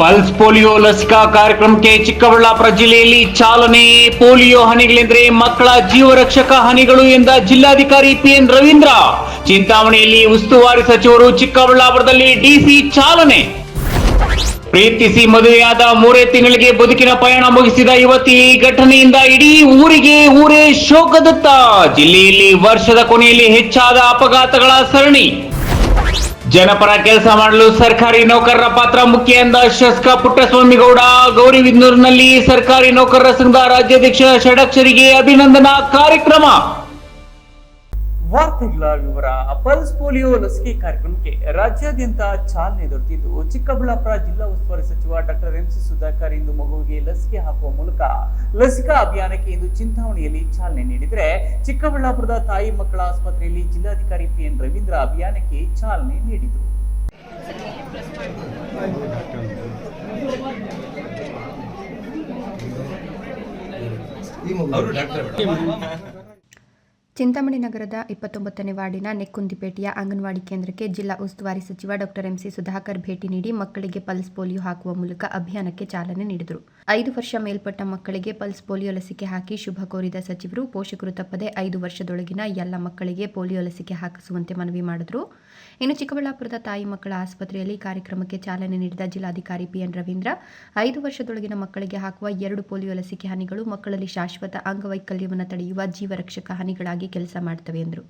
Pulse polio ಲಸಿಕಾ ಕಾರ್ಯಕ್ರಮಕ್ಕೆ ಚಿಕ್ಕಬಳ್ಳಾಪುರ ಜಿಲ್ಲೆಯಲ್ಲಿ ಚಾಲನೆ. ಪೋಲಿಯೋ ಹನಿಗಳೆಂದರೆ ಮಕ್ಕಳ ಜೀವರಕ್ಷಕ ಹನಿಗಳು ಎಂದ ಜಿಲ್ಲಾಧಿಕಾರಿ ಪಿಎನ್ ರವೀಂದ್ರ. ಚಿಂತಾಮಣಿಯಲ್ಲಿ ಉಸ್ತುವಾರಿ ಸಚಿವರು ಚಿಕ್ಕಬಳ್ಳಾಪುರದಲ್ಲಿ ಡಿಸಿ ಚಾಲನೆ. ಪ್ರೀತಿಸಿ ಮದುವೆಯಾದ ಮೂರೇ ತಿಂಗಳಿಗೆ ಬದುಕಿನ ಪಯಣ ಮುಗಿಸಿದ ಯುವತಿ ಘಟನೆಯಿಂದ ಇಡೀ ಊರಿಗೆ ಊರೇ ಶೋಕದತ್ತ. ಜಿಲ್ಲೆಯಲ್ಲಿ ವರ್ಷದ ಕೊನೆಯಲ್ಲಿ ಹೆಚ್ಚಾದ ಅಪಘಾತಗಳ ಸರಣಿ. ಜನಪರ ಕೆಲಸ ಮಾಡಲು ಸರ್ಕಾರಿ ನೌಕರರ ಪಾತ್ರ ಮುಖ್ಯ ಎಂದ ಶಾಸಕ ಪುಟ್ಟಸ್ವಾಮಿಗೌಡ. ಗೌರಿಬಿದನೂರಿನಲ್ಲಿ ಸರ್ಕಾರಿ ನೌಕರರ ಸಂಘದ ರಾಜ್ಯಾಧ್ಯಕ್ಷ ಷಡಕ್ಷರಿಗೆ ಅಭಿನಂದನಾ ಕಾರ್ಯಕ್ರಮ. ವಾರ್ತೆಗಳ ವಿವರ ಪಲ್ಸ್ ಪೋಲಿಯೋ ಲಸಿಕೆ ಕಾರ್ಯಕ್ರಮಕ್ಕೆ ರಾಜ್ಯಾದ್ಯಂತ ಚಾಲನೆ ದೊರೆತಿದ್ದು, ಚಿಕ್ಕಬಳ್ಳಾಪುರ ಜಿಲ್ಲಾ ಉಸ್ತುವಾರಿ ಸಚಿವ ಡಾಕ್ಟರ್ ಎಂ ಸಿ ಸುಧಾಕರ್ ಇಂದು ಮಗುವಿಗೆ ಲಸಿಕೆ ಹಾಕುವ ಮೂಲಕ ಲಸಿಕಾ ಅಭಿಯಾನಕ್ಕೆ ಇಂದು ಚಿಂತಾಮಣಿಯಲ್ಲಿ ಚಾಲನೆ ನೀಡಿದರೆ, ಚಿಕ್ಕಬಳ್ಳಾಪುರದ ತಾಯಿ ಮಕ್ಕಳ ಆಸ್ಪತ್ರೆಯಲ್ಲಿ ಜಿಲ್ಲಾಧಿಕಾರಿ ಪಿ ಎನ್ ರವೀಂದ್ರ ಅಭಿಯಾನಕ್ಕೆ ಚಾಲನೆ ನೀಡಿದರು. ಚಿಂತಾಮಣಿ ನಗರದ ಇಪ್ಪತ್ತೊಂಬತ್ತನೇ ವಾರ್ಡಿನ ನೆಕ್ಕುಂದಿಪೇಟೆಯ ಅಂಗನವಾಡಿ ಕೇಂದ್ರಕ್ಕೆ ಜಿಲ್ಲಾ ಉಸ್ತುವಾರಿ ಸಚಿವ ಡಾಕ್ಟರ್ ಎಂಸಿ ಸುಧಾಕರ್ ಭೇಟಿ ನೀಡಿ ಮಕ್ಕಳಿಗೆ ಪಲ್ಸ್ ಪೋಲಿಯೋ ಹಾಕುವ ಮೂಲಕ ಅಭಿಯಾನಕ್ಕೆ ಚಾಲನೆ ನೀಡಿದರು. ಐದು ವರ್ಷ ಮೇಲ್ಪಟ್ಟ ಮಕ್ಕಳಿಗೆ ಪಲ್ಸ್ ಪೋಲಿಯೋ ಲಸಿಕೆ ಹಾಕಿ ಶುಭ ಕೋರಿದ ಸಚಿವರು, ಪೋಷಕರು ತಪ್ಪದೆ ಐದು ವರ್ಷದೊಳಗಿನ ಎಲ್ಲ ಮಕ್ಕಳಿಗೆ ಪೋಲಿಯೋ ಲಸಿಕೆ ಹಾಕಿಸುವಂತೆ ಮನವಿ ಮಾಡಿದರು. ಇನ್ನು ಚಿಕ್ಕಬಳ್ಳಾಪುರದ ತಾಯಿ ಮಕ್ಕಳ ಆಸ್ಪತ್ರೆಯಲ್ಲಿ ಕಾರ್ಯಕ್ರಮಕ್ಕೆ ಚಾಲನೆ ನೀಡಿದ ಜಿಲ್ಲಾಧಿಕಾರಿ ಪಿಎನ್ ರವೀಂದ್ರ, ಐದು ವರ್ಷದೊಳಗಿನ ಮಕ್ಕಳಿಗೆ ಹಾಕುವ ಎರಡು ಪೋಲಿಯೋ ಲಸಿಕೆ ಹನಿಗಳು ಮಕ್ಕಳಲ್ಲಿ ಶಾಶ್ವತ ಅಂಗವೈಕಲ್ಯವನ್ನು ತಡೆಯುವ ಜೀವರಕ್ಷಕ ಹನಿಗಳಾಗಿ ಕೆಲಸ ಮಾಡ್ತವೆ ಎಂದರು.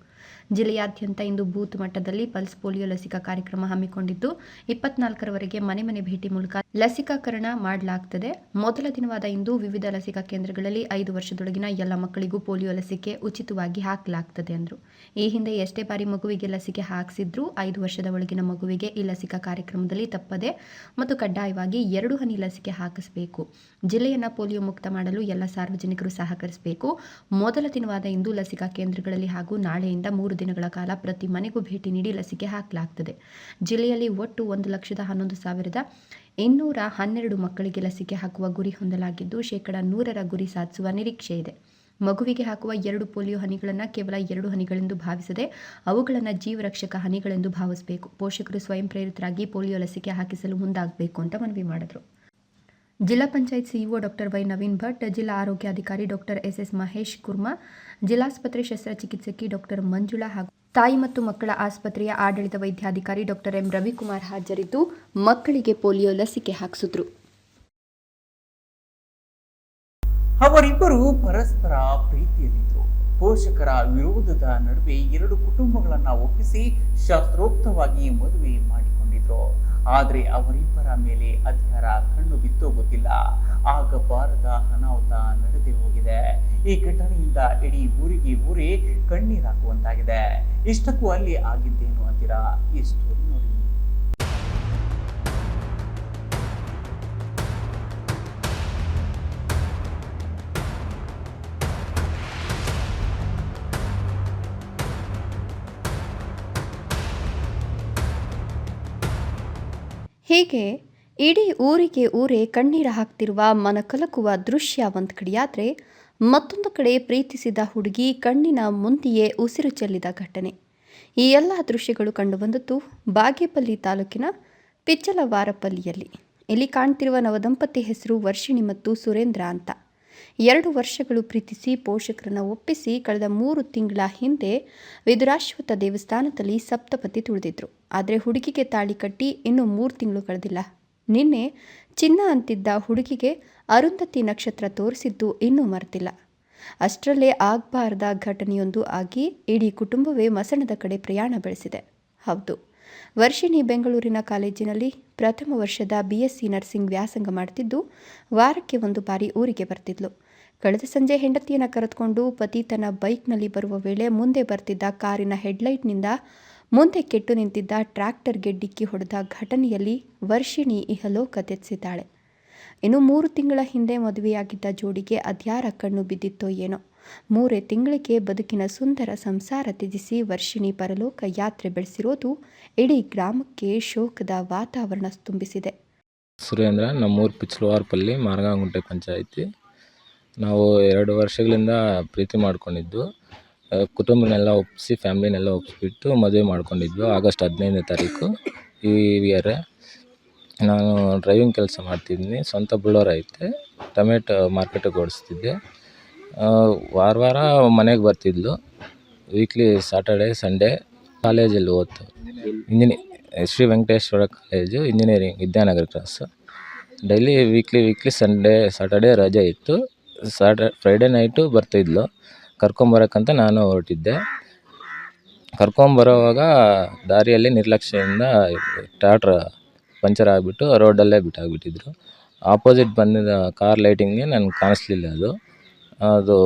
ಜಿಲ್ಲೆಯಾದ್ಯಂತ ಇಂದು ಬೂತ್ ಮಟ್ಟದಲ್ಲಿ ಪಲ್ಸ್ ಪೋಲಿಯೋ ಲಸಿಕಾ ಕಾರ್ಯಕ್ರಮ ಹಮ್ಮಿಕೊಂಡಿದ್ದು, ಇಪ್ಪತ್ನಾಲ್ಕರವರೆಗೆ ಮನೆ ಮನೆ ಭೇಟಿ ಮೂಲಕ ಲಸಿಕಾಕರಣ ಮಾಡಲಾಗುತ್ತದೆ ಮೊದಲ ದಿನವಾದ ಇಂದು ವಿವಿಧ ಲಸಿಕಾ ಕೇಂದ್ರಗಳಲ್ಲಿ ಐದು ವರ್ಷದೊಳಗಿನ ಎಲ್ಲ ಮಕ್ಕಳಿಗೂ ಪೋಲಿಯೋ ಲಸಿಕೆ ಉಚಿತವಾಗಿ ಹಾಕಲಾಗುತ್ತದೆ ಎಂದರು ಈ ಹಿಂದೆ ಎಷ್ಟೇ ಬಾರಿ ಮಗುವಿಗೆ ಲಸಿಕೆ ಹಾಕಿಸಿದ್ರೂ ಐದು ವರ್ಷದ ಒಳಗಿನ ಮಗುವಿಗೆ ಈ ಲಸಿಕಾ ಕಾರ್ಯಕ್ರಮದಲ್ಲಿ ತಪ್ಪದೆ ಮತ್ತು ಕಡ್ಡಾಯವಾಗಿ ಎರಡು ಹನಿ ಲಸಿಕೆ ಹಾಕಿಸಬೇಕು. ಜಿಲ್ಲೆಯನ್ನು ಪೋಲಿಯೋ ಮುಕ್ತ ಮಾಡಲು ಎಲ್ಲ ಸಾರ್ವಜನಿಕರು ಸಹಕರಿಸಬೇಕು. ಮೊದಲ ದಿನವಾದ ಇಂದು ಲಸಿಕಾ ಕೇಂದ್ರಗಳಲ್ಲಿ ಹಾಗೂ ನಾಳೆಯಿಂದ ಮೂರು ದಿನಗಳ ಕಾಲ ಪ್ರತಿ ಮನೆಗೂ ಭೇಟಿ ನೀಡಿ ಲಸಿಕೆ ಹಾಕಲಾಗುತ್ತದೆ ಜಿಲ್ಲೆಯಲ್ಲಿ ಒಟ್ಟು ಒಂದು ಲಕ್ಷದ ಹನ್ನೊಂದು ಸಾವಿರದ ಇನ್ನೂರ ಹನ್ನೆರಡು ಮಕ್ಕಳಿಗೆ ಲಸಿಕೆ ಹಾಕುವ ಗುರಿ ಹೊಂದಲಾಗಿದ್ದು, ಶೇಕಡ ನೂರರ ಗುರಿ ಸಾಧಿಸುವ ನಿರೀಕ್ಷೆ ಇದೆ. ಮಗುವಿಗೆ ಹಾಕುವ ಎರಡು ಪೋಲಿಯೋ ಹನಿಗಳನ್ನು ಕೇವಲ ಎರಡು ಹನಿಗಳೆಂದು ಭಾವಿಸದೆ ಅವುಗಳನ್ನು ಜೀವರಕ್ಷಕ ಹನಿಗಳೆಂದು ಭಾವಿಸಬೇಕು. ಪೋಷಕರು ಸ್ವಯಂ ಪ್ರೇರಿತರಾಗಿ ಪೋಲಿಯೋ ಲಸಿಕೆ ಹಾಕಿಸಲು ಮುಂದಾಗಬೇಕು ಅಂತ ಮನವಿ ಮಾಡಿದರು. ಜಿಲ್ಲಾ panchayat CEO doctor Y Naveen Bhat, ಜಿಲ್ಲಾ ಆರೋಗ್ಯಾಧಿಕಾರಿ doctor S S Mahesh Kurma, ಜಿಲ್ಲಾಸ್ಪತ್ರೆ ಶಸ್ತ್ರಚಿಕಿತ್ಸಕಿ ಡಾಕ್ಟರ್ ಮಂಜುಳಾ ಹಾಗೂ ತಾಯಿ ಮತ್ತು ಮಕ್ಕಳ ಆಸ್ಪತ್ರೆಯ ಆಡಳಿತ ವೈದ್ಯಾಧಿಕಾರಿ ಡಾಕ್ಟರ್ ಎಂ ರವಿಕುಮಾರ್ ಹಾಜರಿದ್ದು, ಮಕ್ಕಳಿಗೆ ಪೋಲಿಯೋ ಲಸಿಕೆ ಹಾಕಿಸಿದ್ರು. ಅವರಿಬ್ಬರು ಪರಸ್ಪರ ಪ್ರೀತಿಯಲ್ಲಿದ್ದರು. ಪೋಷಕರ ವಿರೋಧದ ನಡುವೆ ಎರಡು ಕುಟುಂಬಗಳನ್ನು ಒಪ್ಪಿಸಿ, ಶಾಸ್ತ್ರೋಕ್ತವಾಗಿ ಮದುವೆ ಮಾಡಿಕೊಂಡಿದ್ರು. ಆದರೆ ಅವರಿಬ್ಬರ ಮೇಲೆ ಅಧಿಕಾರ ಕಣ್ಣು ಬಿತ್ತೋ ಗೊತ್ತಿಲ್ಲ. ಆಗಬಾರದ ಅನಾಹುತ ನಡೆದೇ ಹೋಗಿದೆ. ಈ ಘಟನೆಯಿಂದ ಇಡೀ ಊರಿಗೆ ಊರೇ ಕಣ್ಣೀರಾಕುವಂತಾಗಿದೆ ಇಷ್ಟಕ್ಕೂ ಅಲ್ಲಿ ಆಗಿದ್ದೇನು ಅಂತೀರಾ? ಈ ಸ್ಟೋರಿ ನೋಡಿ. ಹೀಗೆ ಇಡೀ ಊರಿಗೆ ಊರೇ ಕಣ್ಣೀರ ಹಾಕ್ತಿರುವ ಮನಕಲಕುವ ದೃಶ್ಯ ಒಂದು ಕಡೆಯಾದರೆ ಮತ್ತೊಂದು ಕಡೆ ಪ್ರೀತಿಸಿದ ಹುಡುಗಿ ಕಣ್ಣಿನ ಮುಂದೆಯೇ ಉಸಿರು ಚೆಲ್ಲಿದ ಘಟನೆ. ಈ ಎಲ್ಲ ದೃಶ್ಯಗಳು ಕಂಡುಬಂದದ್ದು ಬಾಗೇಪಲ್ಲಿ ತಾಲೂಕಿನ ಪಿಚ್ಚಲವಾರಪಲ್ಲಿಯಲ್ಲಿ. ಇಲ್ಲಿ ಕಾಣ್ತಿರುವ ನವದಂಪತಿ ಹೆಸರು ವರ್ಷಿಣಿ ಮತ್ತು ಸುರೇಂದ್ರ ಅಂತ. ಎರಡು ವರ್ಷಗಳು ಪ್ರೀತಿಸಿ ಪೋಷಕರನ್ನ ಒಪ್ಪಿಸಿ ಕಳೆದ ಮೂರು ತಿಂಗಳ ಹಿಂದೆ ವಿದುರಾಶ್ವತ ದೇವಸ್ಥಾನದಲ್ಲಿ ಸಪ್ತಪತಿ ತುಳಿದಿದ್ರು. ಆದರೆ ಹುಡುಗಿಗೆ ತಾಳಿ ಕಟ್ಟಿ ಇನ್ನೂ ಮೂರು ತಿಂಗಳು ಕಳೆದಿಲ್ಲ. ನಿನ್ನೆ ಚಿನ್ನ ಅಂತಿದ್ದ ಹುಡುಗಿಗೆ ಅರುಂಧತಿ ನಕ್ಷತ್ರ ತೋರಿಸಿದ್ದು ಇನ್ನೂ ಮರೆತಿಲ್ಲ. ಅಷ್ಟರಲ್ಲೇ ಆಗಬಾರದ ಘಟನೆಯೊಂದು ಆಗಿ ಇಡೀ ಕುಟುಂಬವೇ ಮಸಣದ ಕಡೆ ಪ್ರಯಾಣ ಬೆಳೆಸಿದೆ. ಹೌದು. ವರ್ಷಿಣಿ ಬೆಂಗಳೂರಿನ ಕಾಲೇಜಿನಲ್ಲಿ ಪ್ರಥಮ ವರ್ಷದ ಬಿ ಎಸ್ ಸಿ ನರ್ಸಿಂಗ್ ವ್ಯಾಸಂಗ ಮಾಡ್ತಿದ್ದು ವಾರಕ್ಕೆ ಒಂದು ಬಾರಿ ಊರಿಗೆ ಬರ್ತಿದ್ಲು. ಕಳೆದ ಸಂಜೆ ಹೆಂಡತಿಯನ್ನು ಕರೆದುಕೊಂಡು ಪತಿ ತನ್ನ ಬೈಕ್ನಲ್ಲಿ ಬರುವ ವೇಳೆ ಮುಂದೆ ಬರ್ತಿದ್ದ ಕಾರಿನ ಹೆಡ್ಲೈಟ್ನಿಂದ ಮುಂದೆ ಕೆಟ್ಟು ನಿಂತಿದ್ದ ಟ್ರ್ಯಾಕ್ಟರ್ಗೆ ಡಿಕ್ಕಿ ಹೊಡೆದ ಘಟನೆಯಲ್ಲಿ ವರ್ಷಿಣಿ ಇಹಲೋಕ ತೆತ್ತಿದ್ದಾಳೆ ಇನ್ನು ಮೂರು ತಿಂಗಳ ಹಿಂದೆ ಮದುವೆಯಾಗಿದ್ದ ಜೋಡಿಗೆ ಅದ್ಯಾರ ಕಣ್ಣು ಬಿದ್ದಿತ್ತೋ ಏನೋ. ಮೂರೇ ತಿಂಗಳಿಗೆ ಬದುಕಿನ ಸುಂದರ ಸಂಸಾರ ತ್ಯಜಿಸಿ ವರ್ಷಿಣಿ ಪರಲೋಕ ಯಾತ್ರೆ ಬೆಳೆಸಿರೋದು ಇಡೀ ಗ್ರಾಮಕ್ಕೆ ಶೋಕದ ವಾತಾವರಣ ತುಂಬಿಸಿದೆ. ಸುರೇಂದ್ರ ನಮ್ಮೂರು ಪಿಚ್ಲುವಾರ್ಪಲ್ಲಿ ಮಾರ್ಗಾಂಗುಂಟೆ ಪಂಚಾಯಿತಿ. ನಾವು ಎರಡು ವರ್ಷಗಳಿಂದ ಪ್ರೀತಿ ಮಾಡ್ಕೊಂಡಿದ್ದು. ಕುಟುಂಬನೆಲ್ಲ ಒಪ್ಪಿಸಿ ಫ್ಯಾಮ್ಲಿನೆಲ್ಲ ಒಪ್ಪಿಸ್ಬಿಟ್ಟು ಮದುವೆ ಮಾಡ್ಕೊಂಡಿದ್ವು ಆಗಸ್ಟ್ ಹದಿನೈದನೇ ತಾರೀಕು ಈ ಇಯರೇ ನಾನು ಡ್ರೈವಿಂಗ್ ಕೆಲಸ ಮಾಡ್ತಿದ್ದೀನಿ ಸ್ವಂತ ಬುಲೋರ್ ಐತೆ, ಟೊಮೆಟೊ ಮಾರ್ಕೆಟಿಗೆ ಓಡಿಸ್ತಿದ್ದೆ. ವಾರ ವಾರ ಮನೆಗೆ ಬರ್ತಿದ್ಲು. ವೀಕ್ಲಿ ಸಾಟರ್ಡೆ ಸಂಡೇ ಕಾಲೇಜಲ್ಲಿ ಓದ್ತು. ಇಂಜಿನಿ Shri Venkateshwara college engineering Vidyanagar cross daily weekly weekly Sunday Saturday ರಜೆ ಇತ್ತು. ಸಾಟ ಫ್ರೈಡೇ ನೈಟು ಬರ್ತಿದ್ಲು. ಕರ್ಕೊಂಬರಕ್ಕಂತ ನಾನು ಹೊರಟಿದ್ದೆ. ಕರ್ಕೊಂಬರೋವಾಗ ದಾರಿಯಲ್ಲಿ ನಿರ್ಲಕ್ಷ್ಯದಿಂದ ಟ್ಯಾಟ್ರ್ ಪಂಚರ್ ಆಗಿಬಿಟ್ಟು ರೋಡಲ್ಲೇ ಬಿಟ್ಟಾಗ್ಬಿಟ್ಟಿದ್ರು. ಆಪೋಸಿಟ್ ಬಂದಿದ್ದ ಕಾರ್ ಲೈಟಿಂಗ್ಗೆ ನನಗೆ ಕಾಣಿಸ್ಲಿಲ್ಲ ಅದು. ಅದು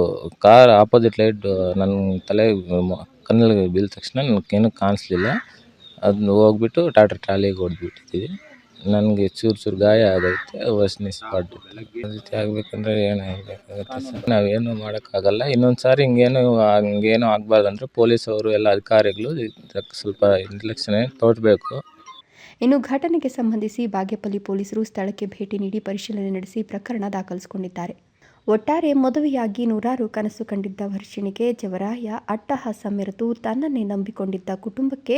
ಕಾರ್ ಆಪೋಸಿಟ್ ಲೈಟ್ ನನ್ನ ತಲೆ ಕಣ್ಣಲ್ಲಿ ಬೀಳ್ದ ತಕ್ಷಣ ನನಗೇನು ಕಾಣಿಸ್ಲಿಲ್ಲ. ಅದನ್ನ ಹೋಗ್ಬಿಟ್ಟು ಟಾಟಾ ಟ್ರಾಲಿಗೆ ಹೊಡೆದ್ಬಿಟ್ಟಿದ್ದೀವಿ ನನಗೆ ಚೂರು ಚೂರು ಗಾಯ ಆಗೈತೆ ವಸ್ನಿಸ್ ಸ್ಪಾಟ್ ರೀತಿ ಆಗಬೇಕಂದ್ರೆ ಏನಾಗಬೇಕಾಗುತ್ತೆ ಸರ್? ನಾವೇನು ಮಾಡೋಕ್ಕಾಗಲ್ಲ. ಇನ್ನೊಂದು ಸಾರಿ ಹಿಂಗೇನು, ಹಂಗೇನು ಆಗಬಾರ್ದು ಅಂದರೆ ಪೊಲೀಸ್ ಅವರು ಎಲ್ಲ ಅಧಿಕಾರಿಗಳು ಇದಕ್ಕೆ ಸ್ವಲ್ಪ ನಿರ್ಲಕ್ಷಣೆ ತೋಟಬೇಕು ಇನ್ನು ಘಟನೆಗೆ ಸಂಬಂಧಿಸಿ ಬಾಗೇಪಲ್ಲಿ ಪೊಲೀಸರು ಸ್ಥಳಕ್ಕೆ ಭೇಟಿ ನೀಡಿ ಪರಿಶೀಲನೆ ನಡೆಸಿ ಪ್ರಕರಣ ದಾಖಲಿಸಿಕೊಂಡಿದ್ದಾರೆ. ಒಟ್ಟಾರೆ ಮದುವೆಯಾಗಿ ನೂರಾರು ಕನಸು ಕಂಡಿದ್ದ ವರ್ಷಿಣಿಗೆ ಜವರಾಯ ಅಟ್ಟಹಾಸ ಮೆರೆತು ತನ್ನನ್ನೇ ನಂಬಿಕೊಂಡಿದ್ದ ಕುಟುಂಬಕ್ಕೆ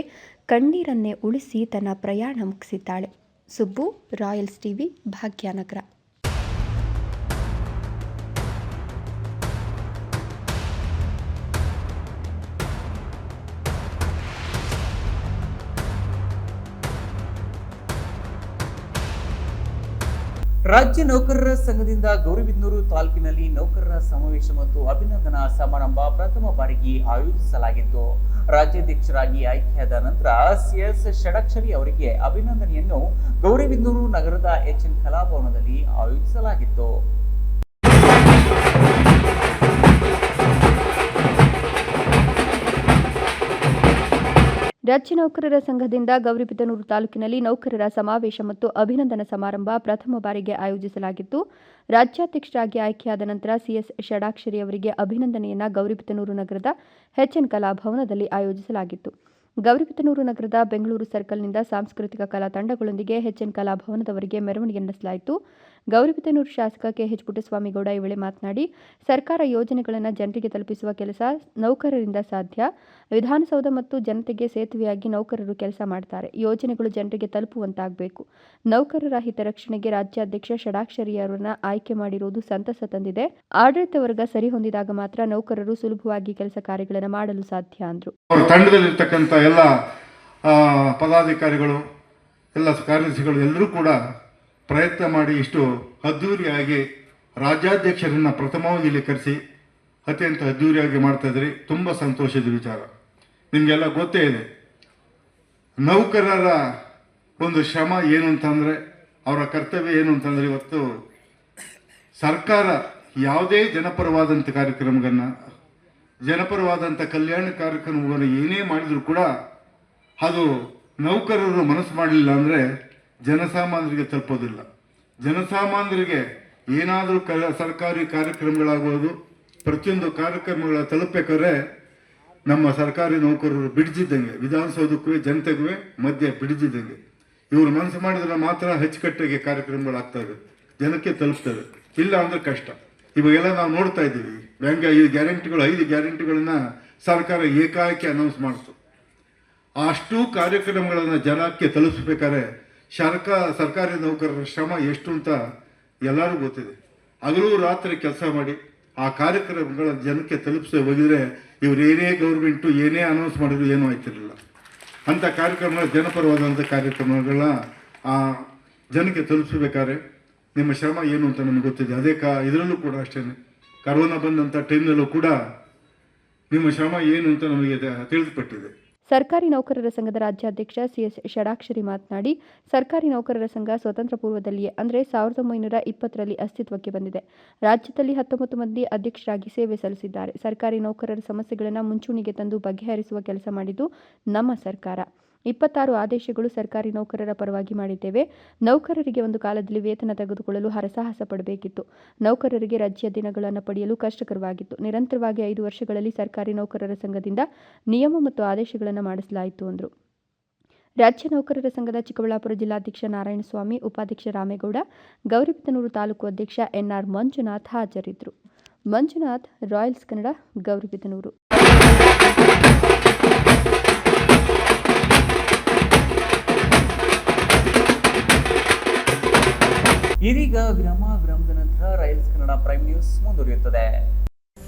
ಕಣ್ಣೀರನ್ನೇ ಉಳಿಸಿ ತನ್ನ ಪ್ರಯಾಣ ಮುಗಿಸಿದ್ದಾಳೆ. Subbu, Royals TV, Bhagyanagar. ರಾಜ್ಯ ನೌಕರರ ಸಂಘದಿಂದ ಗೌರಿಬಿದನೂರು ತಾಲೂಕಿನಲ್ಲಿ ನೌಕರರ ಸಮಾವೇಶ ಮತ್ತು ಅಭಿನಂದನಾ ಸಮಾರಂಭ ಪ್ರಥಮ ಬಾರಿಗೆ ಆಯೋಜಿಸಲಾಗಿತ್ತು. ರಾಜ್ಯಾಧ್ಯಕ್ಷರಾಗಿ ಆಯ್ಕೆಯಾದ ನಂತರ ಸಿಎಸ್ ಷಡಕ್ಷರಿ ಅವರಿಗೆ ಅಭಿನಂದನೆಯನ್ನು ಗೌರಿಬಿಂದೂರು ನಗರದ ಎಚ್ಎನ್ ಕಲಾಭವನದಲ್ಲಿ ಆಯೋಜಿಸಲಾಗಿತ್ತು. ರಾಜ್ಯ ನೌಕರರ ಸಂಘದಿಂದ ಗೌರಿಬಿದನೂರು ತಾಲೂಕಿನಲ್ಲಿ ನೌಕರರ ಸಮಾವೇಶ ಮತ್ತು ಅಭಿನಂದನ ಸಮಾರಂಭ ಪ್ರಥಮ ಬಾರಿಗೆ ಆಯೋಜಿಸಲಾಗಿತ್ತು. ರಾಜ್ಯಾಧ್ಯಕ್ಷರಾಗಿ ಆಯ್ಕೆಯಾದ ನಂತರ ಸಿಎಸ್ ಷಡಾಕ್ಷರಿ ಅವರಿಗೆ ಅಭಿನಂದನೆಯನ್ನು ಗೌರಿಬಿದನೂರು ನಗರದ ಎಚ್ಎನ್ ಕಲಾಭವನದಲ್ಲಿ ಆಯೋಜಿಸಲಾಗಿತ್ತು. ಗೌರಿಬಿದನೂರು ನಗರದ ಬೆಂಗಳೂರು ಸರ್ಕಲ್ನಿಂದ ಸಾಂಸ್ಕೃತಿಕ ಕಲಾ ತಂಡಗಳೊಂದಿಗೆ ಎಚ್ಎನ್ ಕಲಾಭವನದವರೆಗೆ ಮೆರವಣಿಗೆ ನಡೆಸಲಾಯಿತು. ಗೌರಿಬಿದನೂರು ಶಾಸಕ ಕೆ ಕೆಎಚ್ ಪುಟ್ಟಸ್ವಾಮಿಗೌಡ ಈ ವೇಳೆ ಮಾತನಾಡಿ, ಸರ್ಕಾರ ಯೋಜನೆಗಳನ್ನು ಜನರಿಗೆ ತಲುಪಿಸುವ ಕೆಲಸ ನೌಕರರಿಂದ ಸಾಧ್ಯ. ವಿಧಾನಸೌಧ ಮತ್ತು ಜನತೆಗೆ ಸೇತುವೆಯಾಗಿ ನೌಕರರು ಕೆಲಸ ಮಾಡ್ತಾರೆ. ಯೋಜನೆಗಳು ಜನರಿಗೆ ತಲುಪುವಂತಾಗಬೇಕು. ನೌಕರರ ಹಿತರಕ್ಷಣೆಗೆ ರಾಜ್ಯಾಧ್ಯಕ್ಷ ಷಡಾಕ್ಷರಿಯವರನ್ನ ಆಯ್ಕೆ ಮಾಡಿರುವುದು ಸಂತಸ ತಂದಿದೆ. ಆಡಳಿತ ವರ್ಗ ಸರಿ ಹೊಂದಿದಾಗ ಮಾತ್ರ ನೌಕರರು ಸುಲಭವಾಗಿ ಕೆಲಸ ಕಾರ್ಯಗಳನ್ನು ಮಾಡಲು ಸಾಧ್ಯ ಅಂದರು. ತಂಡದಲ್ಲಿರ್ತಕ್ಕಂಥ ಎಲ್ಲ ಪದಾಧಿಕಾರಿಗಳು, ಎಲ್ಲ ಕಾರ್ಯದರ್ಶಿಗಳು ಎಲ್ಲರೂ ಕೂಡ ಪ್ರಯತ್ನ ಮಾಡಿ ಇಷ್ಟು ಅದ್ಧೂರಿಯಾಗಿ ರಾಜ್ಯಾಧ್ಯಕ್ಷರನ್ನು ಪ್ರಥಮವಾಗಿ ಇಲ್ಲಿ ಕರೆಸಿ ಅತ್ಯಂತ ಅದ್ಧೂರಿಯಾಗಿ ಮಾಡ್ತಾ ಇದ್ರಿ. ತುಂಬ ಸಂತೋಷದ ವಿಚಾರ. ನಿಮಗೆಲ್ಲ ಗೊತ್ತೇ ಇದೆ. ನೌಕರರ ಒಂದು ಶ್ರಮ ಏನು ಅಂತಂದರೆ, ಅವರ ಕರ್ತವ್ಯ ಏನು ಅಂತಂದರೆ ಇವತ್ತು ಸರ್ಕಾರ ಯಾವುದೇ ಜನಪರವಾದಂಥ ಕಾರ್ಯಕ್ರಮಗಳನ್ನ ಜನಪರವಾದಂಥ ಕಲ್ಯಾಣ ಕಾರ್ಯಕ್ರಮಗಳನ್ನು ಏನೇ ಮಾಡಿದರೂ ಕೂಡ ಅದು ನೌಕರರು ಮನಸ್ಸು ಮಾಡಲಿಲ್ಲ ಅಂದರೆ ಜನಸಾಮಾನ್ಯರಿಗೆ ತಲುಪೋದಿಲ್ಲ. ಜನಸಾಮಾನ್ಯರಿಗೆ ಏನಾದರೂ ಕ, ಸರ್ಕಾರಿ ಕಾರ್ಯಕ್ರಮಗಳಾಗೋದು ಪ್ರತಿಯೊಂದು ಕಾರ್ಯಕ್ರಮಗಳ ತಲುಪಬೇಕಾದ್ರೆ ನಮ್ಮ ಸರ್ಕಾರಿ ನೌಕರರು ಬಿಡಿಸಿದ್ದಂಗೆ, ವಿಧಾನಸೌಧಕ್ಕೂ ಜನತೆಗೂ ಮಧ್ಯೆ ಬಿಡಿಸಿದ್ದಂಗೆ. ಇವರು ಮನಸ್ಸು ಮಾಡಿದ್ರೆ ಮಾತ್ರ ಅಚ್ಚುಕಟ್ಟಾಗಿ ಕಾರ್ಯಕ್ರಮಗಳಾಗ್ತವೆ ಜನಕ್ಕೆ ತಲುಪ್ತವೆ. ಇಲ್ಲ ಅಂದ್ರೆ ಕಷ್ಟ. ಇವಾಗೆಲ್ಲ ನಾವು ನೋಡ್ತಾ ಇದ್ದೀವಿ. ಬ್ಯಾಂಕ್ ಈ ಗ್ಯಾರಂಟಿಗಳು, ಐದು ಗ್ಯಾರಂಟಿಗಳನ್ನ ಸರ್ಕಾರ ಏಕಾಏಕಿ ಅನೌನ್ಸ್ ಮಾಡ್ತು. ಅಷ್ಟು ಕಾರ್ಯಕ್ರಮಗಳನ್ನು ಜನಕ್ಕೆ ತಲುಪಿಸ್ಬೇಕಾದ್ರೆ ಸರ್ಕಾರ ಸರ್ಕಾರಿ ನೌಕರರ ಶ್ರಮ ಎಷ್ಟು ಅಂತ ಎಲ್ಲರೂ ಗೊತ್ತಿದೆ. ಹಗಲು ರಾತ್ರಿ ಕೆಲಸ ಮಾಡಿ ಆ ಕಾರ್ಯಕ್ರಮಗಳ ಜನಕ್ಕೆ ತಲುಪಿಸಿ ಹೋಗಿದ್ರೆ ಇವ್ರು ಏನೇ ಗೌರ್ಮೆಂಟು ಏನೇ ಅನೌನ್ಸ್ ಮಾಡಿದ್ರು ಏನೂ ಆಯ್ತಿರಲಿಲ್ಲ. ಅಂಥ ಕಾರ್ಯಕ್ರಮ ಜನಪರವಾದಂಥ ಕಾರ್ಯಕ್ರಮಗಳನ್ನ ಆ ಜನಕ್ಕೆ ತಲುಪಿಸ್ಬೇಕಾದ್ರೆ ನಿಮ್ಮ ಶ್ರಮ ಏನು ಅಂತ ನಮಗೆ ಗೊತ್ತಿದೆ. ಅದೇ ಕಾ ಇದರಲ್ಲೂ ಕೂಡ ಅಷ್ಟೇ ಕರೋನಾ ಬಂದಂಥ ಟೈಮ್ನಲ್ಲೂ ಕೂಡ ನಿಮ್ಮ ಶ್ರಮ ಏನು ಅಂತ ನಮಗೆ ತಿಳಿದುಪಟ್ಟಿದೆ. ಸರ್ಕಾರಿ ನೌಕರರ ಸಂಘದ ರಾಜ್ಯಾಧ್ಯಕ್ಷ ಸಿಎಸ್ ಷಡಾಕ್ಷರಿ ಮಾತನಾಡಿ, ಸರ್ಕಾರಿ ನೌಕರರ ಸಂಘ ಸ್ವತಂತ್ರ ಪೂರ್ವದಲ್ಲಿಯೇ, ಅಂದರೆ ಸಾವಿರದ ಒಂಬೈನೂರ ಇಪ್ಪತ್ತರಲ್ಲಿ ಅಸ್ತಿತ್ವಕ್ಕೆ ಬಂದಿದೆ. ರಾಜ್ಯದಲ್ಲಿ ಹತ್ತೊಂಬತ್ತು ಮಂದಿ ಅಧ್ಯಕ್ಷರಾಗಿ ಸೇವೆ ಸಲ್ಲಿಸಿದ್ದಾರೆ. ಸರ್ಕಾರಿ ನೌಕರರ ಸಮಸ್ಯೆಗಳನ್ನು ಮುಂಚೂಣಿಗೆ ತಂದು ಬಗೆಹರಿಸುವ ಕೆಲಸ ಮಾಡಿದ್ದು ನಮ್ಮ ಸರ್ಕಾರ. ಇಪ್ಪತ್ತಾರು ಆದೇಶಗಳು ಸರ್ಕಾರಿ ನೌಕರರ ಪರವಾಗಿ ಮಾಡಿದ್ದೇವೆ. ನೌಕರರಿಗೆ ಒಂದು ಕಾಲದಲ್ಲಿ ವೇತನ ತೆಗೆದುಕೊಳ್ಳಲು ಹರಸಾಹಸ ಪಡಬೇಕಿತ್ತು. ನೌಕರರಿಗೆ ರಜೆಯ ದಿನಗಳನ್ನು ಪಡೆಯಲು ಕಷ್ಟಕರವಾಗಿತ್ತು. ನಿರಂತರವಾಗಿ ಐದು ವರ್ಷಗಳಲ್ಲಿ ಸರ್ಕಾರಿ ನೌಕರರ ಸಂಘದಿಂದ ನಿಯಮ ಮತ್ತು ಆದೇಶಗಳನ್ನು ಮಾಡಿಸಲಾಯಿತು ಅಂದರು. ರಾಜ್ಯ ನೌಕರರ ಸಂಘದ ಚಿಕ್ಕಬಳ್ಳಾಪುರ ಜಿಲ್ಲಾಧ್ಯಕ್ಷ ನಾರಾಯಣಸ್ವಾಮಿ, ಉಪಾಧ್ಯಕ್ಷ ರಾಮೇಗೌಡ, ಗೌರಿಬಿದನೂರು ತಾಲೂಕು ಅಧ್ಯಕ್ಷ ಎನ್ಆರ್ ಮಂಜುನಾಥ್ ಹಾಜರಿದ್ದರು ಮಂಜುನಾಥ್, ರಾಯಲ್ಸ್ ಕನ್ನಡ, ಗೌರಿಬಿದನೂರು. ಇದೀಗ ವಿರಾಮ ವಿರಾಮದ ನಂತರ ರೈಲ್ಸ್ ಕನ್ನಡ ಪ್ರೈಮ್ ನ್ಯೂಸ್ ಮುಂದುವರಿಯುತ್ತದೆ.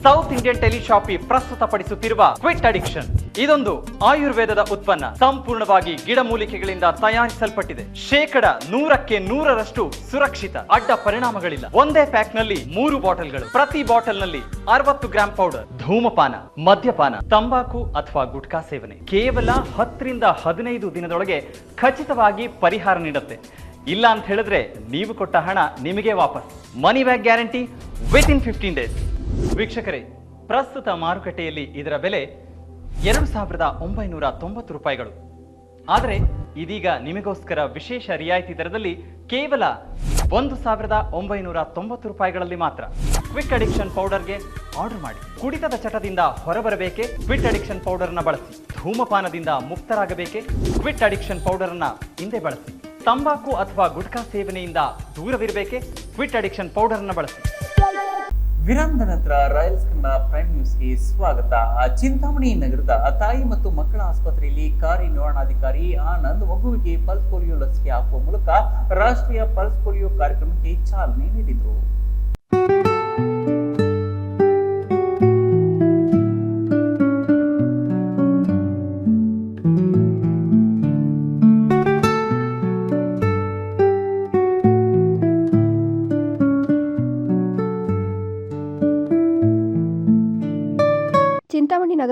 ಸೌತ್ ಇಂಡಿಯನ್ ಟೆಲಿಶಾಪಿ ಪ್ರಸ್ತುತಪಡಿಸುತ್ತಿರುವ ಕ್ವಿಟ್ ಅಡಿಕ್ಷನ್ ಇದೊಂದು ಆಯುರ್ವೇದದ ಉತ್ಪನ್ನ. ಸಂಪೂರ್ಣವಾಗಿ ಗಿಡಮೂಲಿಕೆಗಳಿಂದ ತಯಾರಿಸಲ್ಪಟ್ಟಿದೆ. ಶೇಕಡ ನೂರಕ್ಕೆ ನೂರರಷ್ಟು ಸುರಕ್ಷಿತ, ಅಡ್ಡ ಪರಿಣಾಮಗಳಿಲ್ಲ. ಒಂದೇ ಪ್ಯಾಕ್ನಲ್ಲಿ ಮೂರು ಬಾಟಲ್ಗಳು. ಪ್ರತಿ ಬಾಟಲ್ನಲ್ಲಿ ಅರವತ್ತು ಗ್ರಾಂ ಪೌಡರ್. ಧೂಮಪಾನ, ಮದ್ಯಪಾನ, ತಂಬಾಕು ಅಥವಾ ಗುಟ್ಕಾ ಸೇವನೆ. ಕೇವಲ ಹತ್ತರಿಂದ ಹದಿನೈದು ದಿನದೊಳಗೆ ಖಚಿತವಾಗಿ ಪರಿಹಾರ ನೀಡುತ್ತೆ. ಇಲ್ಲ ಅಂತ ಹೇಳಿದ್ರೆ ನೀವು ಕೊಟ್ಟ ಹಣ ನಿಮಗೆ ವಾಪಸ್. Money back guarantee within fifteen days ವೀಕ್ಷಕರೇ, ಪ್ರಸ್ತುತ ಮಾರುಕಟ್ಟೆಯಲ್ಲಿ ಇದರ ಬೆಲೆ ಎರಡು ಸಾವಿರದ ಒಂಬೈನೂರ ತೊಂಬತ್ತು ರೂಪಾಯಿಗಳು. ಆದರೆ ಇದೀಗ ನಿಮಗೋಸ್ಕರ ವಿಶೇಷ ರಿಯಾಯಿತಿ ದರದಲ್ಲಿ ಕೇವಲ ಒಂದು ಸಾವಿರದ ಒಂಬೈನೂರ ತೊಂಬತ್ತು ರೂಪಾಯಿಗಳಲ್ಲಿ ಮಾತ್ರ. ಕ್ವಿಕ್ ಅಡಿಕ್ಷನ್ ಪೌಡರ್ಗೆ ಆರ್ಡರ್ ಮಾಡಿ. ಕುಡಿತದ ಚಟದಿಂದ ಹೊರಬರಬೇಕೆ? ಕ್ವಿಟ್ ಅಡಿಕ್ಷನ್ ಪೌಡರ್ನ ಬಳಸಿ. ಧೂಮಪಾನದಿಂದ ಮುಕ್ತರಾಗಬೇಕೆ? ಕ್ವಿಟ್ ಅಡಿಕ್ಷನ್ ಪೌಡರ್ನ ಹಿಂದೆ ಬಳಸಿ. ತಂಬಾಕು ಅಥವಾ ಗುಟ್ಕಾ ಸೇವನೆಯಿಂದ ದೂರವಿರಬೇಕೆ? ಕ್ವಿಟ್ ಅಡಿಕ್ಷನ್ ಪೌಡರ್ ಅನ್ನು ಬಳಸಿ ವಿರಾಮದ ನಂತರ ರಾಯಲ್ಸ್ ಕನ್ನಡ ಪ್ರೈಮ್ ನ್ಯೂಸ್ಗೆ ಸ್ವಾಗತ. ಚಿಂತಾಮಣಿ ನಗರದ ತಾಯಿ ಮತ್ತು ಮಕ್ಕಳ ಆಸ್ಪತ್ರೆಯಲ್ಲಿ ಕಾರ್ಯನಿರ್ವಹಣಾಧಿಕಾರಿ ಆನಂದ್ ಮಗುವಿಗೆ ಪಲ್ಸ್ ಪೋಲಿಯೋ ಲಸಿಕೆ ಹಾಕುವ ಮೂಲಕ ರಾಷ್ಟ್ರೀಯ ಪಲ್ಸ್ ಪೋಲಿಯೋ ಕಾರ್ಯಕ್ರಮಕ್ಕೆ ಚಾಲನೆ ನೀಡಿದರು.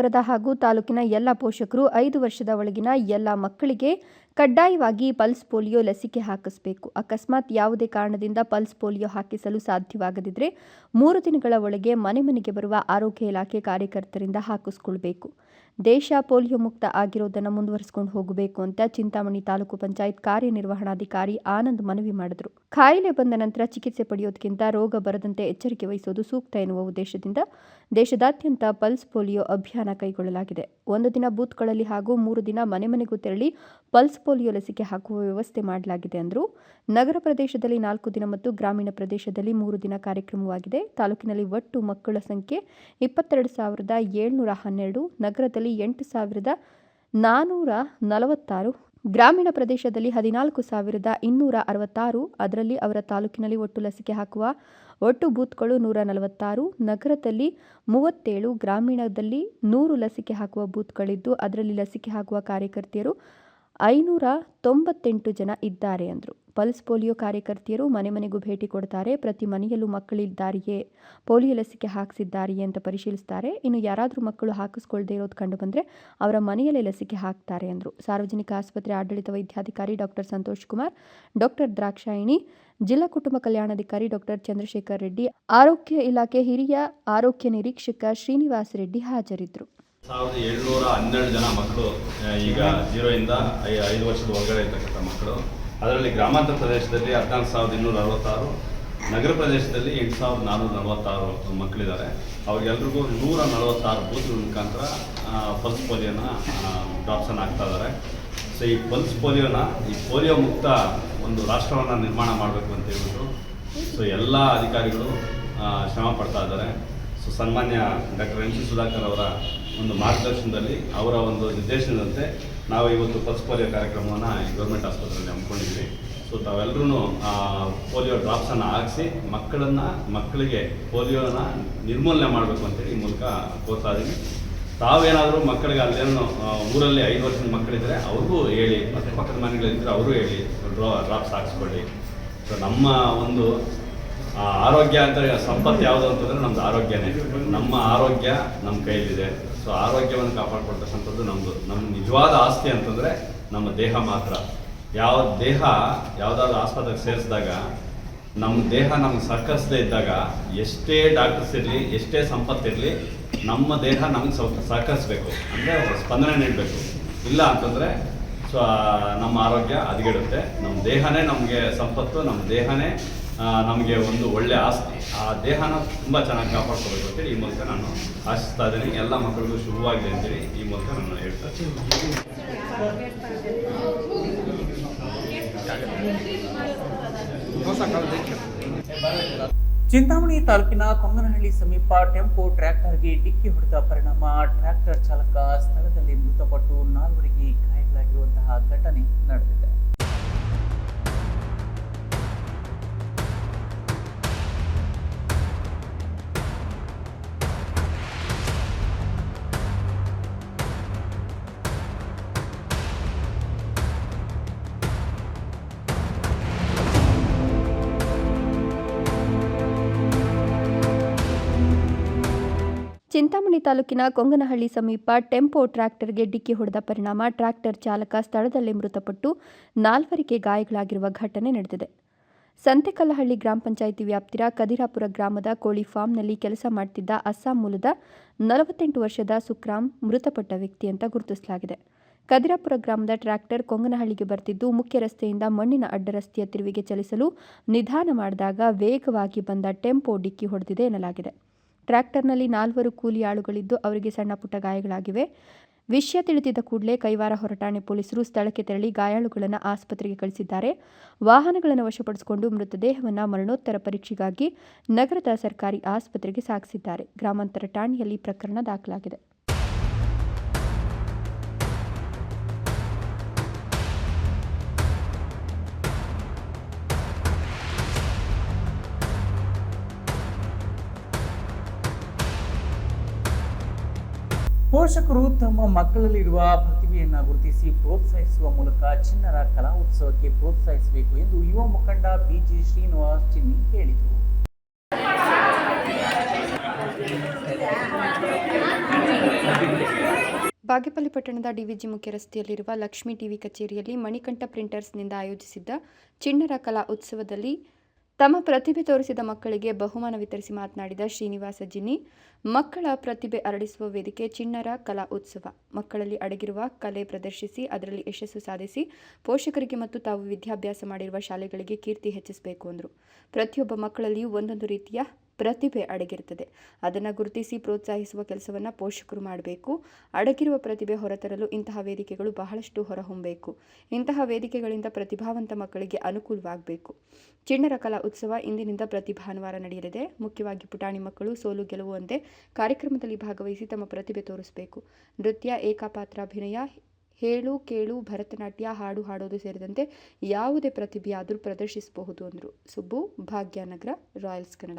ನಗರದ ಹಾಗೂ ತಾಲೂಕಿನ ಎಲ್ಲ ಪೋಷಕರು ಐದು ವರ್ಷದ ಒಳಗಿನ ಎಲ್ಲ ಮಕ್ಕಳಿಗೆ ಕಡ್ಡಾಯವಾಗಿ ಪಲ್ಸ್ ಪೋಲಿಯೋ ಲಸಿಕೆ ಹಾಕಿಸಬೇಕು. ಅಕಸ್ಮಾತ್ ಯಾವುದೇ ಕಾರಣದಿಂದ ಪಲ್ಸ್ ಪೋಲಿಯೋ ಹಾಕಿಸಲು ಸಾಧ್ಯವಾಗದಿದ್ದರೆ ಮೂರು ದಿನಗಳ ಒಳಗೆ ಮನೆ ಮನೆಗೆ ಬರುವ ಆರೋಗ್ಯ ಇಲಾಖೆ ಕಾರ್ಯಕರ್ತರಿಂದ ಹಾಕಿಸ್ಕೊಳ್ಬೇಕು. ದೇಶ ಪೋಲಿಯೋ ಮುಕ್ತ ಆಗಿರೋದನ್ನು ಮುಂದುವರಿಸಿಕೊಂಡು ಹೋಗಬೇಕು ಅಂತ ಚಿಂತಾಮಣಿ ತಾಲೂಕು ಪಂಚಾಯತ್ ಕಾರ್ಯನಿರ್ವಹಣಾಧಿಕಾರಿ ಆನಂದ್ ಮನವಿ ಮಾಡಿದರು. ಕಾಯಿಲೆ ಬಂದ ನಂತರ ಚಿಕಿತ್ಸೆ ಪಡೆಯೋದಕ್ಕಿಂತ ರೋಗ ಬರದಂತೆ ಎಚ್ಚರಿಕೆ ವಹಿಸೋದು ಸೂಕ್ತ ಎನ್ನುವ ಉದ್ದೇಶದಿಂದ ದೇಶದಾದ್ಯಂತ ಪಲ್ಸ್ ಪೋಲಿಯೋ ಅಭಿಯಾನ ಕೈಗೊಳ್ಳಲಾಗಿದೆ. ಒಂದು ದಿನ ಬೂತ್ಗಳಲ್ಲಿ ಹಾಗೂ ಮೂರು ದಿನ ಮನೆ ಮನೆಗೂ ತೆರಳಿ ಪಲ್ಸ್ ಪೋಲಿಯೋ ಲಸಿಕೆ ಹಾಕುವ ವ್ಯವಸ್ಥೆ ಮಾಡಲಾಗಿದೆ ಅಂದರು. ನಗರ ಪ್ರದೇಶದಲ್ಲಿ ನಾಲ್ಕು ದಿನ ಮತ್ತು ಗ್ರಾಮೀಣ ಪ್ರದೇಶದಲ್ಲಿ ಮೂರು ದಿನ ಕಾರ್ಯಕ್ರಮವಾಗಿದೆ. ತಾಲೂಕಿನಲ್ಲಿ ಒಟ್ಟು ಮಕ್ಕಳ ಸಂಖ್ಯೆ ಇಪ್ಪತ್ತೆರಡು ಸಾವಿರದ ಏಳ್ನೂರ ಹನ್ನೆರಡು, ನಗರದಲ್ಲಿ ಎಂಟು ಸಾವಿರದ ನಾನ್ನೂರ ನಲವತ್ತಾರು, ಗ್ರಾಮೀಣ ಪ್ರದೇಶದಲ್ಲಿ ಹದಿನಾಲ್ಕು ಸಾವಿರದ ಇನ್ನೂರ ಅರವತ್ತಾರು, ಅದರಲ್ಲಿ ಅವರ ತಾಲೂಕಿನಲ್ಲಿ ಒಟ್ಟು ಲಸಿಕೆ ಹಾಕುವ ಒಟ್ಟು ಬೂತ್ಗಳು ನೂರ ನಲವತ್ತಾರು, ನಗರದಲ್ಲಿ ಮೂವತ್ತೇಳು, ಗ್ರಾಮೀಣದಲ್ಲಿ ನೂರು ಲಸಿಕೆ ಹಾಕುವ ಬೂತ್ಗಳಿದ್ದು, ಅದರಲ್ಲಿ ಲಸಿಕೆ ಹಾಕುವ ಕಾರ್ಯಕರ್ತೆಯರು ಐನೂರ ತೊಂಬತ್ತೆಂಟು ಜನ ಇದ್ದಾರೆ ಅಂದರು. ಪಲ್ಸ್ ಪೋಲಿಯೋ ಕಾರ್ಯಕರ್ತೆಯರು ಮನೆ ಮನೆಗೂ ಭೇಟಿ ಕೊಡ್ತಾರೆ, ಪ್ರತಿ ಮನೆಯಲ್ಲೂ ಮಕ್ಕಳಿದ್ದಾರೆಯೇ ಪೋಲಿಯೋ ಲಸಿಕೆ ಹಾಕಿಸಿದ್ದಾರೆಯೇ ಅಂತ ಪರಿಶೀಲಿಸ್ತಾರೆ. ಇನ್ನು ಯಾರಾದರೂ ಮಕ್ಕಳು ಹಾಕಿಸ್ಕೊಳ್ಳದೆ ಇರೋದು ಕಂಡು ಬಂದರೆ ಅವರ ಮನೆಯಲ್ಲೇ ಲಸಿಕೆ ಹಾಕ್ತಾರೆ ಅಂದರು. ಸಾರ್ವಜನಿಕ ಆಸ್ಪತ್ರೆ ಆಡಳಿತ ವೈದ್ಯಾಧಿಕಾರಿ ಡಾಕ್ಟರ್ ಸಂತೋಷ್ ಕುಮಾರ್, ಡಾಕ್ಟರ್ ದ್ರಾಕ್ಷಾಯಿಣಿ, ಜಿಲ್ಲಾ ಕುಟುಂಬ ಕಲ್ಯಾಣಾಧಿಕಾರಿ ಡಾಕ್ಟರ್ ಚಂದ್ರಶೇಖರ್ ರೆಡ್ಡಿ, ಆರೋಗ್ಯ ಇಲಾಖೆ ಹಿರಿಯ ಆರೋಗ್ಯ ನಿರೀಕ್ಷಕ ಶ್ರೀನಿವಾಸ್ ರೆಡ್ಡಿ ಹಾಜರಿದ್ದರು ಸಾವಿರದ ಏಳ್ನೂರ ಹನ್ನೆರಡು ಜನ ಮಕ್ಕಳು ಈಗ ಜೀರೋಯಿಂದ ಐದು ವರ್ಷದ ಒಳಗಡೆ ಇರ್ತಕ್ಕಂಥ ಮಕ್ಕಳು. ಅದರಲ್ಲಿ ಗ್ರಾಮಾಂತರ ಪ್ರದೇಶದಲ್ಲಿ ಹದಿನಾಲ್ಕು ಸಾವಿರದ ಇನ್ನೂರ ಅರವತ್ತಾರು, ನಗರ ಪ್ರದೇಶದಲ್ಲಿ ಎಂಟು ಸಾವಿರದ ನಾನ್ನೂರ ನಲವತ್ತಾರು ಮಕ್ಕಳಿದ್ದಾರೆ. ಅವ್ರಿಗೆಲ್ರಿಗೂ ನೂರ ನಲವತ್ತಾರು ಬೂತ್ಗಳ ಮುಖಾಂತರ ಪಲ್ಸ್ ಪೋಲಿಯೋನ ಡ್ರಾಪ್ಸನ್ನು ಆಗ್ತಾ ಇದ್ದಾರೆ. ಸೊ ಈ ಪಲ್ಸ್ ಪೋಲಿಯೋನ, ಈ ಪೋಲಿಯೋ ಮುಕ್ತ ಒಂದು ರಾಷ್ಟ್ರವನ್ನು ನಿರ್ಮಾಣ ಮಾಡಬೇಕು ಅಂತ ಹೇಳ್ಬಿಟ್ಟು ಸೊ ಎಲ್ಲ ಅಧಿಕಾರಿಗಳು ಶ್ರಮ ಪಡ್ತಾ ಇದ್ದಾರೆ. ಸೊ ಸನ್ಮಾನ್ಯ ಡಾಕ್ಟರ್ ಎಂ ಸಿ ಸುಧಾಕರ್ ಅವರ ಒಂದು ಮಾರ್ಗದರ್ಶನದಲ್ಲಿ ಅವರ ಒಂದು ನಿರ್ದೇಶನದಂತೆ ನಾವು ಇವತ್ತು ಪಲ್ಸ್ ಪೋಲಿಯೋ ಕಾರ್ಯಕ್ರಮವನ್ನು ಗೌರ್ಮೆಂಟ್ ಆಸ್ಪತ್ರೆಯಲ್ಲಿ ಹಮ್ಮಿಕೊಂಡಿದ್ವಿ ಸೊ ತಾವೆಲ್ಲರೂ ಪೋಲಿಯೋ ಡ್ರಾಪ್ಸನ್ನು ಹಾಕಿಸಿ ಮಕ್ಕಳನ್ನು, ಮಕ್ಕಳಿಗೆ ಪೋಲಿಯೋನ ನಿರ್ಮೂಲನೆ ಮಾಡಬೇಕು ಅಂತೇಳಿ ಈ ಮೂಲಕ ಕೋರ್ತಾ ಇದ್ದೀನಿ ತಾವೇನಾದರೂ ಮಕ್ಕಳಿಗೆ ಅಲ್ಲೇನು ಊರಲ್ಲಿ ಐದು ವರ್ಷದ ಮಕ್ಕಳಿದ್ದರೆ ಅವ್ರಿಗೂ ಹೇಳಿ ಮತ್ತು ಪಕ್ಕದ ಮನೆಗಳಿದ್ದರೆ ಅವರು ಹೇಳಿ, ಡ್ರಾ, ಡ್ರಾಪ್ಸ್ ಹಾಕ್ಸ್ಕೊಳ್ಳಿ. ಸೊ ನಮ್ಮ ಒಂದು ಆರೋಗ್ಯ ಅಂತ, ಸಂಪತ್ತು ಯಾವುದು ಅಂತಂದರೆ ನಮ್ಮದು ಆರೋಗ್ಯನೇ. ನಮ್ಮ ಆರೋಗ್ಯ ನಮ್ಮ ಕೈಲಿದೆ ಸೊ ಆರೋಗ್ಯವನ್ನು ಕಾಪಾಡ್ಕೊಳ್ತಕ್ಕಂಥದ್ದು ನಮ್ಮದು ನಮ್ಮ ನಿಜವಾದ ಆಸ್ತಿ ಅಂತಂದರೆ ನಮ್ಮ ದೇಹ ಮಾತ್ರ. ಯಾವ ದೇಹ ಯಾವುದಾದ್ರು ಆಸ್ಪತ್ರೆಗೆ ಸೇರಿಸಿದಾಗ ನಮ್ಮ ದೇಹ ನಮ್ಗೆ ಸಹಕರಿಸದೇ ಇದ್ದಾಗ, ಎಷ್ಟೇ ಡಾಕ್ಟರ್ಸ್ ಇರಲಿ, ಎಷ್ಟೇ ಸಂಪತ್ತಿರಲಿ ನಮ್ಮ ದೇಹ ನಮ್ಗೆ ಸ್ವಲ್ಪ ಸಹಕರಿಸಬೇಕು. ಅಂದರೆ ಸ್ಪಂದನೆ ನೀಡಬೇಕು. ಇಲ್ಲ ಅಂತಂದರೆ ಸೊ ನಮ್ಮ ಆರೋಗ್ಯ ಹದಗೆಡುತ್ತೆ. ನಮ್ಮ ದೇಹನೇ ನಮಗೆ ಸಂಪತ್ತು ನಮ್ಮ ದೇಹನೇ ನಮಗೆ ಒಂದು ಒಳ್ಳೆ ಆಸ್ತಿ. ಆ ದೇಹನ ತುಂಬ ಚೆನ್ನಾಗಿ ಕಾಪಾಡ್ಕೋಬೇಕು ಅಂತೇಳಿ ಈ ಮೂಲಕ ನಾನು ಆಶಿಸ್ತಾ ಇದ್ದೀನಿ. ಎಲ್ಲ ಮಕ್ಕಳಿಗೂ ಶುಭವಾಗಿದೆ ಅಂತೇಳಿ ಈ ಮೂಲಕ ನಾನು ಹೇಳ್ತಾ ಚಿಂತಾಮಣಿ ತಾಲೂಕಿನ ಕೊಂಗನಹಳ್ಳಿ ಸಮೀಪ ಟೆಂಪೋ ಟ್ರ್ಯಾಕ್ಟರ್ಗೆ ಡಿಕ್ಕಿ ಹೊಡೆದ ಪರಿಣಾಮ. ಟ್ರ್ಯಾಕ್ಟರ್ ಚಾಲಕ ಸ್ಥಳದಲ್ಲಿ ಮೃತಪಟ್ಟು ನಾಲ್ವರಿಗೆ ಗಾಯಗಳಾಗಿರುವಂತಹ ಘಟನೆ ನಡೆದಿದೆ. ಚಿಂತಾಮಣಿ ತಾಲೂಕಿನ ಕೊಂಗನಹಳ್ಳಿ ಸಮೀಪ ಟೆಂಪೋ ಟ್ರ್ಯಾಕ್ಟರ್ಗೆ ಡಿಕ್ಕಿ ಹೊಡೆದ ಪರಿಣಾಮ ಟ್ರ್ಯಾಕ್ಟರ್ ಚಾಲಕ ಸ್ಥಳದಲ್ಲೇ ಮೃತಪಟ್ಟು ನಾಲ್ವರಿಗೆ ಗಾಯಗಳಾಗಿರುವ ಘಟನೆ ನಡೆದಿದೆ. ಸಂತೆಕಲ್ಲಹಳ್ಳಿ ಗ್ರಾಮ ಪಂಚಾಯಿತಿ ವ್ಯಾಪ್ತಿಯ ಕದಿರಾಪುರ ಗ್ರಾಮದ ಕೋಳಿ ಫಾರ್ಮ್ನಲ್ಲಿ ಕೆಲಸ ಮಾಡುತ್ತಿದ್ದ ಅಸ್ಸಾಂ ಮೂಲದ ನಲವತ್ತೆಂಟು ವರ್ಷದ ಸುಕ್ರಾಮ್ ಮೃತಪಟ್ಟ ವ್ಯಕ್ತಿ ಅಂತ ಗುರುತಿಸಲಾಗಿದೆ. ಕದಿರಾಪುರ ಗ್ರಾಮದ ಟ್ರ್ಯಾಕ್ಟರ್ ಕೊಂಗನಹಳ್ಳಿಗೆ ಬರ್ತಿದ್ದು ಮುಖ್ಯ ರಸ್ತೆಯಿಂದ ಮಣ್ಣಿನ ಅಡ್ಡರಸ್ತೆಯ ತಿರುವಿಗೆ ಚಲಿಸಲು ನಿಧಾನ ಮಾಡಿದಾಗ ವೇಗವಾಗಿ ಬಂದ ಟೆಂಪೋ ಡಿಕ್ಕಿ ಹೊಡೆದಿದೆ ಎನ್ನಲಾಗಿದೆ. ಟ್ರ್ಯಾಕ್ಟರ್ನಲ್ಲಿ ನಾಲ್ವರು ಕೂಲಿ ಆಳುಗಳಿದ್ದು ಅವರಿಗೆ ಸಣ್ಣ ಪುಟ್ಟ ಗಾಯಗಳಾಗಿವೆ. ವಿಷಯ ತಿಳಿದಿದ್ದ ಕೂಡಲೇ ಕೈವಾರ ಹೊರಟಾಣೆ ಪೊಲೀಸರು ಸ್ಥಳಕ್ಕೆ ತೆರಳಿ ಗಾಯಾಳುಗಳನ್ನು ಆಸ್ಪತ್ರೆಗೆ ಕಳಿಸಿದ್ದಾರೆ. ವಾಹನಗಳನ್ನು ವಶಪಡಿಸಿಕೊಂಡು ಮೃತದೇಹವನ್ನು ಮರಣೋತ್ತರ ಪರೀಕ್ಷೆಗಾಗಿ ನಗರದ ಸರ್ಕಾರಿ ಆಸ್ಪತ್ರೆಗೆ ಸಾಗಿಸಿದ್ದಾರೆ. ಗ್ರಾಮಾಂತರ ಠಾಣೆಯಲ್ಲಿ ಪ್ರಕರಣ ದಾಖಲಾಗಿದೆ. ಪೋಷಕರು ತಮ್ಮ ಮಕ್ಕಳಲ್ಲಿರುವ ಪ್ರತಿಭೆಯನ್ನು ಗುರುತಿಸಿ ಪ್ರೋತ್ಸಾಹಿಸುವ ಮೂಲಕ ಚಿನ್ನರ ಕಲಾ ಉತ್ಸವಕ್ಕೆ ಪ್ರೋತ್ಸಾಹಿಸಬೇಕು ಎಂದು ಯುವ ಮುಖಂಡ ಬಿಜಿ ಶ್ರೀನಿವಾಸ್ ಚಿನ್ನಿ ಹೇಳಿದರು. ಬಾಗೇಪಲ್ಲಿ ಪಟ್ಟಣದ ಡಿವಿಜಿ ಮುಖ್ಯ ರಸ್ತೆಯಲ್ಲಿರುವ ಲಕ್ಷ್ಮೀ ಟಿವಿ ಕಚೇರಿಯಲ್ಲಿ ಮಣಿಕಂಠ ಪ್ರಿಂಟರ್ಸ್ನಿಂದ ಆಯೋಜಿಸಿದ್ದ ಚಿಣ್ಣರ ಕಲಾ ಉತ್ಸವದಲ್ಲಿ ತಮ್ಮ ಪ್ರತಿಭೆ ತೋರಿಸಿದ ಮಕ್ಕಳಿಗೆ ಬಹುಮಾನ ವಿತರಿಸಿ ಮಾತನಾಡಿದ ಶ್ರೀನಿವಾಸ ಜಿನ್ನಿ, ಮಕ್ಕಳ ಪ್ರತಿಭೆ ಅರಳಿಸುವ ವೇದಿಕೆ ಚಿಣ್ಣರ ಕಲಾ ಉತ್ಸವ. ಮಕ್ಕಳಲ್ಲಿ ಅಡಗಿರುವ ಕಲೆ ಪ್ರದರ್ಶಿಸಿ, ಅದರಲ್ಲಿ ಯಶಸ್ಸು ಸಾಧಿಸಿ, ಪೋಷಕರಿಗೆ ಮತ್ತು ತಾವು ವಿದ್ಯಾಭ್ಯಾಸ ಮಾಡಿರುವ ಶಾಲೆಗಳಿಗೆ ಕೀರ್ತಿ ಹೆಚ್ಚಿಸಬೇಕು ಅಂದರು. ಪ್ರತಿಯೊಬ್ಬ ಮಕ್ಕಳಲ್ಲಿಯೂ ಒಂದೊಂದು ರೀತಿಯ ಪ್ರತಿಭೆ ಅಡಗಿರ್ತದೆ ಅದನ್ನು ಗುರುತಿಸಿ ಪ್ರೋತ್ಸಾಹಿಸುವ ಕೆಲಸವನ್ನು ಪೋಷಕರು ಮಾಡಬೇಕು. ಅಡಗಿರುವ ಪ್ರತಿಭೆ ಹೊರತರಲು ಇಂತಹ ವೇದಿಕೆಗಳು ಬಹಳಷ್ಟು ಹೊರಹೊಮ್ಮಬೇಕು ಇಂತಹ ವೇದಿಕೆಗಳಿಂದ ಪ್ರತಿಭಾವಂತ ಮಕ್ಕಳಿಗೆ ಅನುಕೂಲವಾಗಬೇಕು. ಚಿಣ್ಣರ ಕಲಾ ಉತ್ಸವ ಇಂದಿನಿಂದ ಪ್ರತಿ ಭಾನುವಾರ ನಡೆಯಲಿದೆ. ಮುಖ್ಯವಾಗಿ ಪುಟಾಣಿ ಮಕ್ಕಳು, ಸೋಲು, ಗೆಲುವು ಗೆಲುವಂತೆ ಕಾರ್ಯಕ್ರಮದಲ್ಲಿ ಭಾಗವಹಿಸಿ ತಮ್ಮ ಪ್ರತಿಭೆ ತೋರಿಸಬೇಕು. ನೃತ್ಯ ಏಕಪಾತ್ರಾಭಿನಯ ಹೇಳು, ಕೇಳು, ಭರತನಾಟ್ಯ, ಹಾಡು, ಹಾಡೋದು ಸೇರಿದಂತೆ ಯಾವುದೇ ಪ್ರತಿಭೆಯಾದರೂ ಪ್ರದರ್ಶಿಸಬಹುದು ಅಂದರು. ಸುಬ್ಬು, ಭಾಗ್ಯನಗರ, ರಾಯಲ್ಸ್ ಕನ್ನಡ.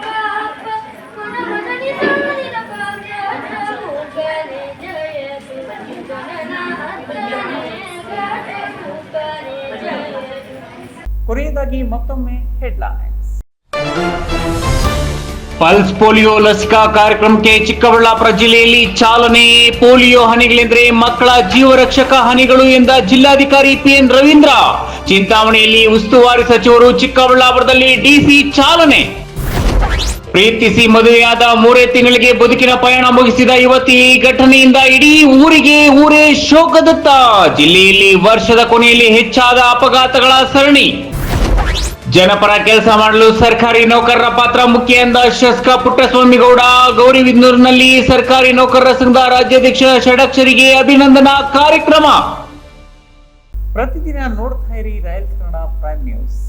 ಕೊನೆಯದಾಗಿ ಮತ್ತೊಮ್ಮೆ ಹೆಡ್ಲೈನ್ಸ್. ಪಲ್ಸ್ ಪೋಲಿಯೋ ಲಸಿಕಾ ಕಾರ್ಯಕ್ರಮಕ್ಕೆ ಚಿಕ್ಕಬಳ್ಳಾಪುರ ಜಿಲ್ಲೆಯಲ್ಲಿ ಚಾಲನೆ. ಪೋಲಿಯೋ ಹನಿಗಳೆಂದರೆ ಮಕ್ಕಳ ಜೀವರಕ್ಷಕ ಹನಿಗಳು ಎಂದ ಜಿಲ್ಲಾಧಿಕಾರಿ ಪಿಎನ್ ರವೀಂದ್ರ. ಚಿಂತಾಮಣಿಯಲ್ಲಿ ಉಸ್ತುವಾರಿ ಸಚಿವರು ಚಿಕ್ಕಬಳ್ಳಾಪುರದಲ್ಲಿ ಡಿಸಿ ಚಾಲನೆ. ಪ್ರೀತಿಸಿ ಮದುವೆಯಾದ ಮೂರೇ ತಿಂಗಳಿಗೆ ಬದುಕಿನ ಪಯಣ ಮುಗಿಸಿದ ಯುವತಿ ಘಟನೆಯಿಂದ ಇಡೀ ಊರಿಗೆ ಊರೇ ಶೋಕದತ್ತ. ಜಿಲ್ಲೆಯಲ್ಲಿ ವರ್ಷದ ಕೊನೆಯಲ್ಲಿ ಹೆಚ್ಚಾದ ಅಪಘಾತಗಳ ಸರಣಿ. ಜನಪರ ಕೆಲಸ ಮಾಡಲು ಸರ್ಕಾರಿ ನೌಕರರ ಪಾತ್ರ ಮುಖ್ಯ ಎಂದ ಶಾಸಕ ಪುಟ್ಟಸ್ವಾಮಿಗೌಡ ಗೌರಿಬಿದನೂರಿನಲ್ಲಿ ಸರ್ಕಾರಿ ನೌಕರರ ಸಂಘದ ರಾಜ್ಯಾಧ್ಯಕ್ಷ ಷಡಕ್ಷರಿಗೆ ಅಭಿನಂದನಾ ಕಾರ್ಯಕ್ರಮ. ಪ್ರತಿದಿನ ನೋಡ್ತಾ ಇರಿ ರಾಯಲ್ ಕನ್ನಡ ಪ್ರೈಮ್ ನ್ಯೂಸ್